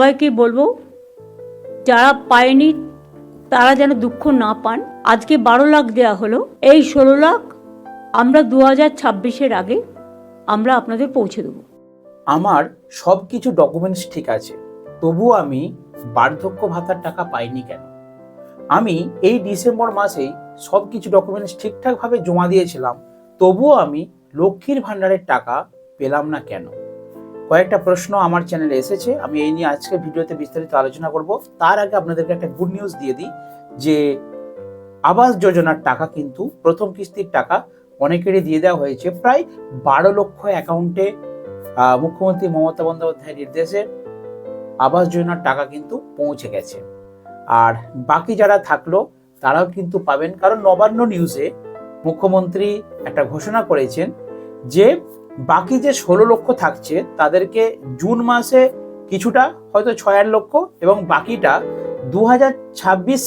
সবাইকে বলব, যারা পায়নি তারা যেন দুঃখ না পান। আজকে বারো লাখ দেওয়া হলো। এই ষোলো লাখ আমরা দু হাজার ছাব্বিশের আগে আমরা আপনাদের পৌঁছে দেবো। আমার সব কিছু ডকুমেন্টস ঠিক আছে তবুও আমি বার্ধক্য ভাতার টাকা পাইনি কেন? আমি এই ডিসেম্বর মাসেই সব কিছু ডকুমেন্টস ঠিকঠাকভাবে জমা দিয়েছিলাম, তবুও আমি লক্ষ্মীর ভাণ্ডারের টাকা পেলাম না কেন? কয়েকটা প্রশ্ন আমার চ্যানেলে এসেছে। আমি এই নিয়ে আজকে ভিডিওতে বিস্তারিত আলোচনা করব। তার আগে আপনাদেরকে একটা গুড নিউজ দিয়ে দিই, যে আবাস যোজনার টাকা কিন্তু প্রথম কিস্তির টাকা অনেকেরই দিয়ে দেওয়া হয়েছে। প্রায় বারো লক্ষ অ্যাকাউন্টে মুখ্যমন্ত্রী মমতা বন্দ্যোপাধ্যায়ের নির্দেশে আবাস যোজনার টাকা কিন্তু পৌঁছে গেছে। আর বাকি যারা থাকল, তারাও কিন্তু পাবেন। কারণ নবান্ন নিউজে মুখ্যমন্ত্রী একটা ঘোষণা করেছেন যে বাকি যে ষোলো লক্ষ থাকছে, তাদেরকে জুন মাসে কিছুটা, হয়তো ছয় আট লক্ষ, এবং বাকিটা দু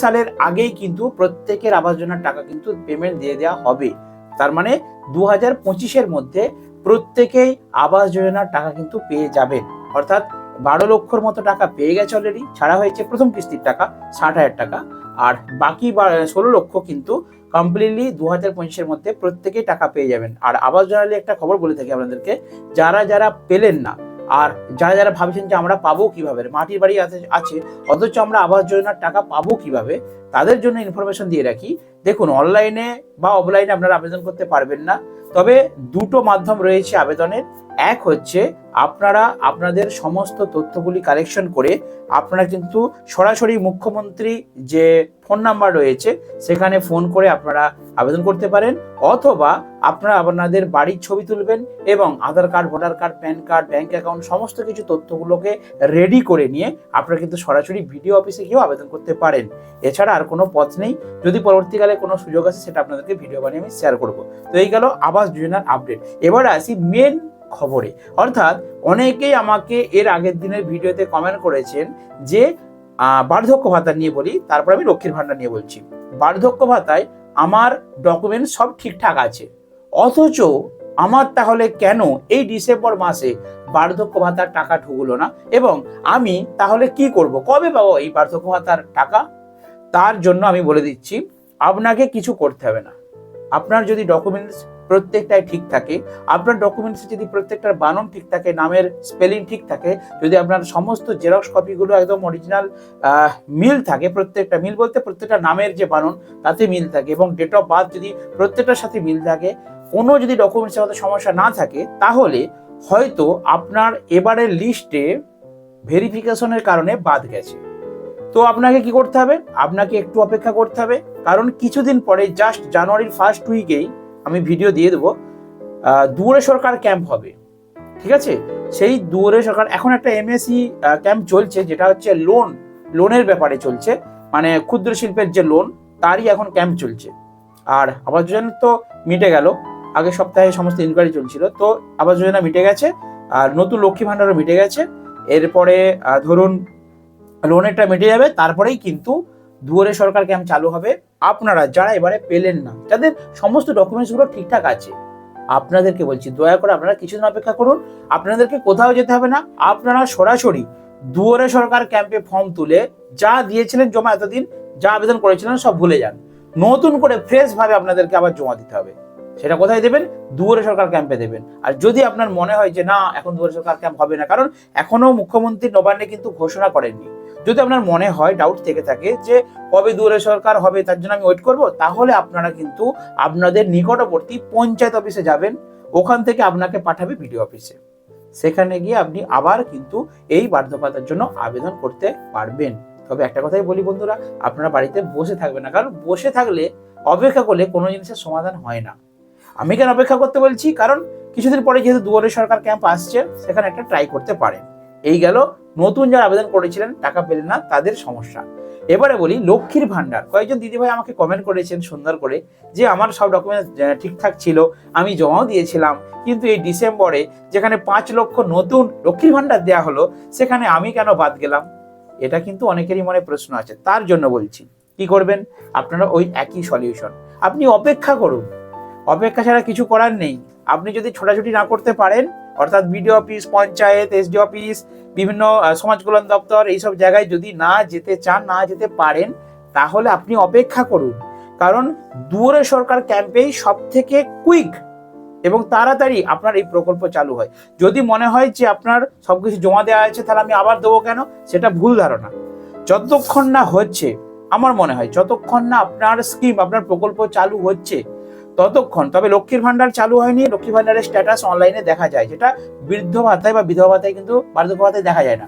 সালের আগেই কিন্তু প্রত্যেকের আবাস যোজনার টাকা কিন্তু পেমেন্ট দিয়ে দেওয়া হবে। তার মানে দু হাজার পঁচিশের মধ্যে প্রত্যেকেই আবাস যোজনার টাকা কিন্তু পেয়ে যাবেন। অর্থাৎ বারো লক্ষর মতো টাকা পেয়ে গেছে অলরেডি ছাড়া হয়েছে প্রথম কিস্তির টাকা, ষাট হাজার টাকা। আর বাকি ষোলো লক্ষ কিন্তু কমপ্লিটলি দু হাজার পঁচিশের মধ্যে প্রত্যেকেই টাকা পেয়ে যাবেন। আর আবাস জোনালি একটা খবর বলে থাকি আপনাদেরকে, যারা যারা পেলেন না আর যারা যারা ভাবছেন যে আমরা পাবো কীভাবে, মাটির বাড়ি আছে- অথচ আমরা আবাস যোজনার টাকা পাবো কীভাবে, তাদের জন্য ইনফরমেশন দিয়ে রাখি। দেখুন অনলাইনে বা অফলাইনে আপনারা আবেদন করতে পারবেন না, তবে দুটো মাধ্যম রয়েছে আবেদনের। এক হচ্ছে, আপনারা আপনাদের সমস্ত তথ্যগুলি কালেকশন করে আপনারা কিন্তু সরাসরি মুখ্যমন্ত্রী যে ফোন নাম্বার রয়েছে, সেখানে ফোন করে আপনারা আবেদন করতে পারেন, অথবা আপনারা আপনাদের বাড়ির ছবি তুলবেন এবং Aadhaar card, voter card, PAN card, bank account, সমস্ত কিছু তথ্যগুলোকে রেডি করে নিয়ে আপনারা কিন্তু সরাসরি ভিডিও অফিসে গিয়েও আবেদন করতে পারেন। এছাড়া আর কোনো পথ নেই। যদি পরবর্তীকালে কোনো সুযোগ আসে, সেটা আপনাদেরকে ভিডিও বানিয়ে আমি শেয়ার করব। তো এই গেল আবাস যোজনার আপডেট এবার আসি মেন খবরে। অর্থাৎ অনেকেই আমাকে এর আগের দিনের ভিডিওতে কমেন্ট করেছেন যে বার্ধক্য ভাতা নিয়ে বলি, তারপর আমি লক্ষ্মীর ভাণ্ডার নিয়ে বলছি। বার্ধক্য ভাতায় আমার ডকুমেন্ট সব ঠিকঠাক আছে। অথচ আমার তাহলে কেন এই ডিসেম্বর মাসে বার্ধক্য ভাতার টাকা ঢুকলো না? এবং আমি তাহলে কি করব? কবে পাবো এই বার্ধক্য ভাতার টাকা? তার জন্য আমি বলে দিচ্ছি, আপনাকে কিছু করতে হবে না। আপনার যদি ডকুমেন্টস প্রত্যেকটাই ঠিক থাকে, আপনার ডকুমেন্টস যদি প্রত্যেকটার বানান ঠিক থাকে, নামের স্পেলিং ঠিক থাকে, যদি আপনার সমস্ত জেরক্স কপিগুলো একদম অরিজিনাল মিল থাকে, প্রত্যেকটা মিল বলতে প্রত্যেকটা নামের যে বানান, তাতে মিল থাকে এবং ডেট অফ বার্থ যদি প্রত্যেকটার সাথে মিল থাকে কোনো যদি ডকুমেন্টসের মধ্যে সমস্যা না থাকে, তাহলে হয়তো আপনার এবারের লিস্টে ভেরিফিকেশনের কারণে বাদ গেছে। তো আপনাকে কি করতে হবে? আপনাকে একটু অপেক্ষা করতে হবে। কারণ কিছুদিন পরে জাস্ট জানুয়ারির ফার্স্ট উইকেই আমি ভিডিও দিয়ে দেবো দুয়ারে সরকার ক্যাম্প হবে। ঠিক আছে? সেই দুয়ারে সরকার, এখন একটা এমএসি ক্যাম্প চলছে, যেটা হচ্ছে লোন লোনের ব্যাপারে চলছে। মানে ক্ষুদ্র শিল্পের যে লোন তারই এখন ক্যাম্প চলছে। আর আবাস যোজনা তো মিটে গেল। আগের সপ্তাহে সমস্ত ইনকোয়ারি চলছিল। তো আবাস যোজনা মিটে গেছে, আর নতুন লক্ষ্মী ভাণ্ডারও মিটে গেছে। এরপরে ধরুন লোনেরটা মিটে যাবে, তারপরেই কিন্তু দুয়ারে সরকার ক্যাম্প চালু হবে। আপনারা যারা এবারে পেলেন না, যাদের সমস্ত ডকুমেন্টসগুলো ঠিকঠাক আছে, আপনাদেরকে বলছি, দয়া করে আপনারা কিছুদিন অপেক্ষা করুন। আপনাদেরকে কোথাও যেতে হবে না। আপনারা সরাসরি দুয়ারে সরকার ক্যাম্পে ফর্ম তুলে যা দিয়েছিলেন জমা এতদিন, যা আবেদন করেছিলেন সব ভুলে যান। নতুন করে ফ্রেশভাবে আপনাদেরকে আবার জমা দিতে হবে। সেটা কোথায় দেবেন? দুয়ারে সরকার ক্যাম্পে দেবেন। আর যদি আপনার মনে হয় যে না, এখন দুয়ারে সরকার ক্যাম্প হবে না, কারণ এখনও মুখ্যমন্ত্রী নবান্নে কিন্তু ঘোষণা করেননি। যদি আপনার মনে হয় ডাউট থেকে থাকে যে কবে দুয়ারে সরকার হবে, তার জন্য আমি ওয়েট করব, তাহলে আপনারা কিন্তু আপনাদের নিকটবর্তী পঞ্চায়েত অফিসে যাবেন। ওখান থেকে আপনাকে পাঠাবে বিডিও অফিসে সেখানে গিয়ে আপনি আবার কিন্তু এই বার্ধক্যতার জন্য আবেদন করতে পারবেন। তবে একটা কথাই বলি বন্ধুরা, আপনারা বাড়িতে বসে থাকবেন না, কারণ বসে থাকলে অপেক্ষা করলে কোনো জিনিসের সমাধান হয় না। আমি কেন অপেক্ষা করতে বলছি? কারণ কিছুদিন পরে যেহেতু দুয়ারে সরকার ক্যাম্প আসছে, সেখানে একটা ট্রাই করতে পারেন এই গেল, নতুন যারা আবেদন করেছিলেন, টাকা পেলেন না, তাদের সমস্যা। এবারে বলি, লক্ষ্মীর ভান্ডার কয়েকজন দিদিভাই আমাকে কমেন্ট করেছেন সুন্দর করে যে, আমার সব ডকুমেন্টস ঠিকঠাক ছিল, আমি জমাও দিয়েছিলাম। কিন্তু এই ডিসেম্বরে যেখানে পাঁচ লক্ষ নতুন লক্ষ্মীর ভান্ডার দেওয়া হলো, সেখানে আমি কেন বাদ গেলাম? এটা কিন্তু অনেকেরই মনে প্রশ্ন আছে। তার জন্য বলছি, কি করবেন? আপনারা ওই একই সলিউশন আপনি অপেক্ষা করুন। অপেক্ষা ছাড়া কিছু করার নেই। আপনি যদি ছোটাছুটি না করতে পারেন, অর্থাৎ BDO office panchayat SD office বিভিন্ন সমাজ কল্যাণ দপ্তর, এইসব জায়গায় যদি না যেতে চান, না যেতে পারেন, তাহলে আপনি অপেক্ষা করুন। কারণ দুয়ারে সরকার ক্যাম্পেই সব থেকে কুইক এবং তাড়াতাড়ি আপনার এই প্রকল্প চালু হয়। যদি মনে হয় যে আপনার সবকিছু জমা দেওয়া আছে, তাহলে আমি আবার দেবো কেন? সেটা ভুল ধারণা। যতক্ষণ না হচ্ছে, আমার মনে হয়, যতক্ষণ না আপনার স্কিম আপনার প্রকল্প চালু হচ্ছে ততক্ষণ। তবে লক্ষ্মীর ভান্ডার চালু হয়নি, লক্ষ্মীর ভান্ডারের স্ট্যাটাস অনলাইনে দেখা যায়, যেটা বৃদ্ধ ভাতায় বা বিধবা ভাতায় কিন্তু বার্ধক্য ভাতায় দেখা যায় না।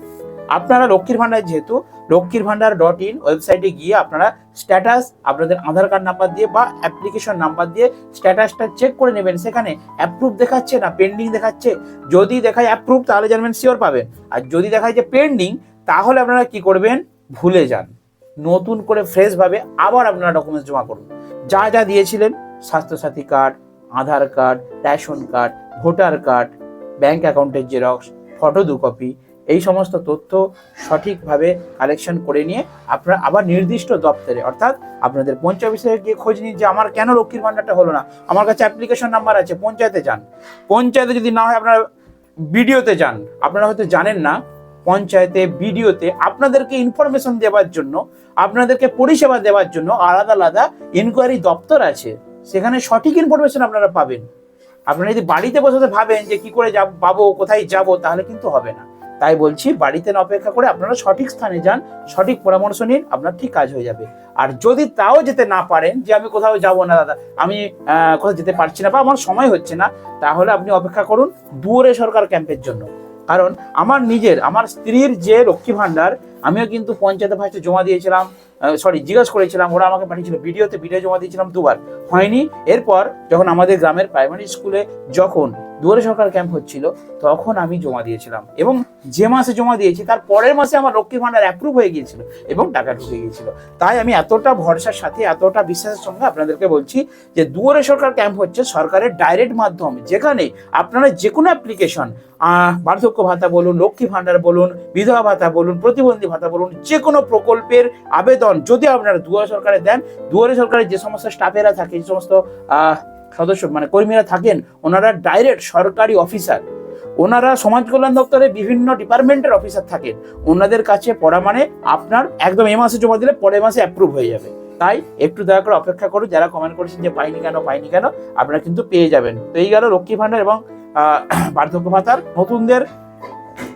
আপনারা লক্ষ্মীর ভান্ডার যেহেতু লক্ষ্মীর ভান্ডার ডট ইন ওয়েবসাইটে গিয়ে আপনারা স্ট্যাটাস আপনাদের আধার কার্ড নাম্বার দিয়ে বা অ্যাপ্লিকেশন নাম্বার দিয়ে স্ট্যাটাসটা চেক করে নেবেন। সেখানে অ্যাপ্রুভ দেখাচ্ছে না পেন্ডিং দেখাচ্ছে। যদি দেখায় অ্যাপ্রুভ তাহলে জানবেন শিওর পাবেন। আর যদি দেখায় যে পেন্ডিং তাহলে আপনারা কি করবেন? ভুলে যান। নতুন করে ফ্রেশভাবে আবার আপনারা ডকুমেন্টস জমা করুন। যা যা দিয়েছিলেন Swasthyasathi card, Aadhaar card, ration card, voter card, bank অ্যাকাউন্টের জেরক্স, ফটো দু কপি এই সমস্ত তথ্য সঠিকভাবে কালেকশন করে নিয়ে আপনারা আবার নির্দিষ্ট দপ্তরে, অর্থাৎ আপনাদের পঞ্চায়েত অফিসে গিয়ে খোঁজ নিন যে আমার কেন লক্ষ্মীর ভান্ডারটা হলো না। আমার কাছে অ্যাপ্লিকেশন নাম্বার আছে, পঞ্চায়েতে যান। পঞ্চায়েতে যদি না হয় আপনারা বিডিওতে যান। আপনারা হয়তো জানেন না, পঞ্চায়েতে, বিডিওতে আপনাদেরকে ইনফরমেশন দেওয়ার জন্য, আপনাদেরকে পরিষেবা দেওয়ার জন্য আলাদা আলাদা ইনকোয়ারি দপ্তর আছে। সেখানে সঠিক ইনফরমেশন আপনারা পাবেন। আপনারা যদি বাড়িতে বসে ভাবেন যে কি করে যাব পাবো, কোথায় যাব, তাহলে কিন্তু হবে না। তাই বলছি, বাড়িতে না অপেক্ষা করে আপনারা সঠিক স্থানে যান, সঠিক পরামর্শ নিন, আপনার ঠিক কাজ হয়ে যাবে। আর যদি তাও যেতে না পারেন যে আমি কোথাও যাব না, দাদা, আমি কোথাও যেতে পারছি না বা আমার সময় হচ্ছে না, তাহলে আপনি অপেক্ষা করুন দুয়ারে সরকার ক্যাম্পের জন্য। কারণ আমার নিজের, আমার স্ত্রীর যে লক্ষ্মী ভাণ্ডার, আমিও কিন্তু পঞ্চায়েতে ফার্স্টে জমা দিয়েছিলাম সরি জিজ্ঞেস করেছিলাম, ওরা আমাকে পাঠিয়েছিল, ভিডিওতে ভিডিও জমা দিয়েছিলাম দুবার। হয়নি, এরপর যখন আমাদের গ্রামের প্রাইমারি স্কুলে যখন দুয়ারে সরকার ক্যাম্প হচ্ছিল, তখন আমি জমা দিয়েছিলাম। এবং যে মাসে জমা দিয়েছি, তার পরের মাসে আমার লক্ষ্মী ভান্ডার অ্যাপ্রুভ হয়ে গিয়েছিল এবং টাকা ঢুকে গিয়েছিল। তাই আমি এতটা ভরসার সাথে, এতটা বিশ্বাসের সঙ্গে আপনাদেরকে বলছি যে দুয়ারে সরকার ক্যাম্প হচ্ছে সরকারের ডাইরেক্ট মাধ্যম, যেখানে আপনারা যে কোনো অ্যাপ্লিকেশন বার্ধক্য ভাতা বলুন, লক্ষ্মী ভান্ডার বলুন, বিধবা ভাতা বলুন, প্রতিবন্ধী ভাতা বলুন, যে কোনো প্রকল্পের আবেদন যদি আপনারা দুয়ারে সরকারে দেন, দুয়ারে সরকারের যে সমস্ত স্টাফেরা থাকে, যে সমস্ত সদস্য মানে কর্মীরা থাকেন, ওনারা ডাইরেক্ট সরকারি অফিসার ওনারা সমাজ কল্যাণ দপ্তরে বিভিন্ন ডিপার্টমেন্টের অফিসার থাকেন। ওনাদের কাছে পড়া মানে আপনার একদম এ মাসে জমা দিলে পরের মাসে অ্যাপ্রুভ হয়ে যাবে। তাই একটু দয়া করে অপেক্ষা করুন, যারা কমেন্ট করেছেন যে পাইনি কেন পাইনি কেন, আপনারা কিন্তু পেয়ে যাবেন। তো এই গেল লক্ষ্মী ভান্ডার এবং বার্ধক্য ভাতার নতুনদের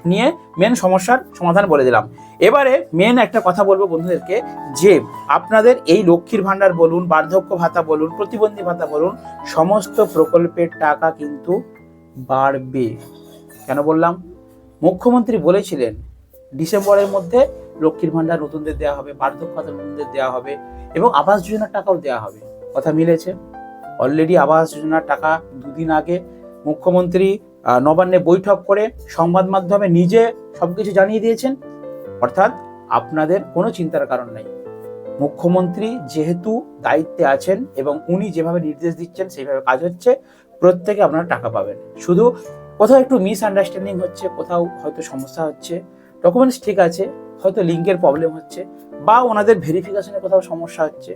নিয়ে মেন সমস্যার সমাধান বলে দিলাম। এবারে মেন একটা কথা বলব বন্ধুদেরকে যে, আপনাদের এই লক্ষ্মীর ভান্ডার বলুন, বার্ধক্য ভাতা বলুন, প্রতিবন্ধী ভাতা বলুন, সমস্ত প্রকল্পের টাকা কিন্তু বাড়বে। কেন বললাম? মুখ্যমন্ত্রী বলেছিলেন, ডিসেম্বরের মধ্যে লক্ষ্মীর ভান্ডার নতুনদের দেওয়া হবে, বার্ধক্য ভাতা নতুনদের দেওয়া হবে এবং আবাস যোজনার টাকাও দেওয়া হবে। কথা মিলেছে। অলরেডি আবাস যোজনার টাকা দুদিন আগে মুখ্যমন্ত্রী নবান্নে বৈঠক করে সংবাদ মাধ্যমে নিজে সবকিছু জানিয়ে দিয়েছেন। অর্থাৎ আপনাদের কোনো চিন্তার কারণ নেই। মুখ্যমন্ত্রী যেহেতু দায়িত্বে আছেন এবং উনি যেভাবে নির্দেশ দিচ্ছেন, সেইভাবে কাজ হচ্ছে, প্রত্যেকে আপনারা টাকা পাবেন। শুধু কোথাও একটু মিস আন্ডারস্ট্যান্ডিং হচ্ছে, কোথাও হয়তো সমস্যা হচ্ছে ডকুমেন্টস ঠিক আছে, হয়তো লিঙ্কের প্রবলেম হচ্ছে, বা ওনাদের ভেরিফিকেশনে কোথাও সমস্যা হচ্ছে।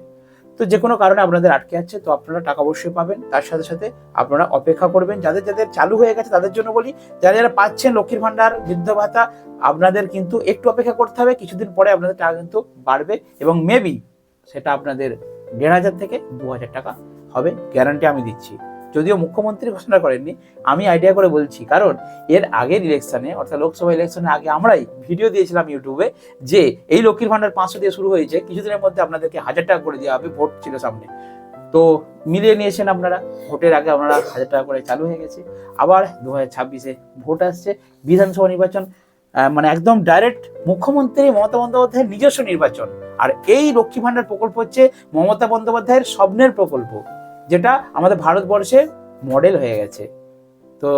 তো যে কোনো কারণে আপনাদের আটকে যাচ্ছে তো আপনারা টাকা অবশ্যই পাবেন। তার সাথে সাথে আপনারা অপেক্ষা করবেন। যাদের যাদের চালু হয়ে গেছে, তাদের জন্য বলি, যারা যারা পাচ্ছেন লক্ষ্মীর ভাণ্ডার, বৃদ্ধ ভাতা, আপনাদের কিন্তু একটু অপেক্ষা করতে হবে। কিছুদিন পরে আপনাদের টাকা কিন্তু বাড়বে এবং মেবি সেটা আপনাদের দেড় হাজার থেকে দু হাজার টাকা হবে গ্যারান্টি আমি দিচ্ছি। যদিও মুখ্যমন্ত্রী ঘোষণা করেননি, আমি আইডিয়া করে বলছি, কারণ এর আগের ইলেকশনে অর্থাৎ লোকসভা ইলেকশনের আগে আমরাই ভিডিও দিয়েছিলাম ইউটিউবে যে এই লক্ষ্মীর ভান্ডার পাঁচশো দিয়ে শুরু হয়েছে, কিছুদিনের মধ্যে আপনাদেরকে হাজার টাকা করে দেওয়া হবে, ভোট ছিল সামনে। তো মিলিয়ে নিয়েছেন আপনারা, ভোটের আগে আপনারা হাজার টাকা করে চালু হয়ে গেছে। আবার দু হাজার ছাব্বিশে ভোট আসছে, বিধানসভা নির্বাচন মানে একদম ডাইরেক্ট মুখ্যমন্ত্রী মমতা বন্দ্যোপাধ্যায়ের নিজস্ব নির্বাচন। আর এই লক্ষ্মী ভান্ডার প্রকল্প হচ্ছে মমতা বন্দ্যোপাধ্যায়ের স্বপ্নের প্রকল্প। যেটা আমাদের ভারতবর্ষে মডেল হয়ে গেছে। তো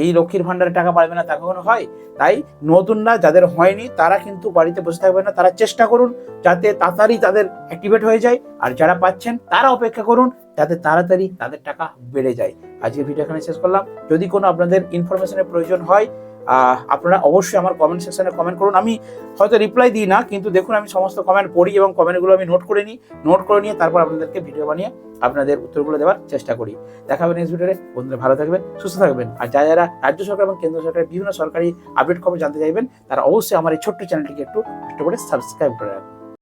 এই লক্ষ্মীর ভান্ডারে টাকা পাবে না তা কখনো হয়? তাই নতুনরা যাদের হয়নি, তারা কিন্তু বাড়িতে বসে থাকবে না। তারা চেষ্টা করুন যাতে তাড়াতাড়ি তাদের অ্যাক্টিভেট হয়ে যায়। আর যারা পাচ্ছেন, তারা অপেক্ষা করুন যাতে তাড়াতাড়ি তাদের টাকা বেড়ে যায়। আজকে ভিডিও এখানে শেষ করলাম। যদি কোনো আপনাদের ইনফরমেশনের প্রয়োজন হয় আপনারা অবশ্যই আমার কমেন্ট সেকশনে কমেন্ট করুন। আমি হয়তো রিপ্লাই দিই না, কিন্তু দেখুন আমি সমস্ত কমেন্ট পড়ি এবং কমেন্টগুলো আমি নোট করে নিই। নোট করে নিয়ে তারপর আপনাদেরকে ভিডিও বানিয়ে আপনাদের উত্তরগুলো দেওয়ার চেষ্টা করি। দেখা হবে নেক্সট ভিডিওতে বন্ধুরা ভালো থাকবেন, সুস্থ থাকবেন। আর যারা যারা রাজ্য সরকার এবং কেন্দ্র সরকারের বিভিন্ন সরকারি আপডেট খবর জানতে চাইবেন, তারা অবশ্যই আমার এই ছোট্ট চ্যানেলটিকে একটু কষ্ট করে সাবস্ক্রাইব করে রাখবেন।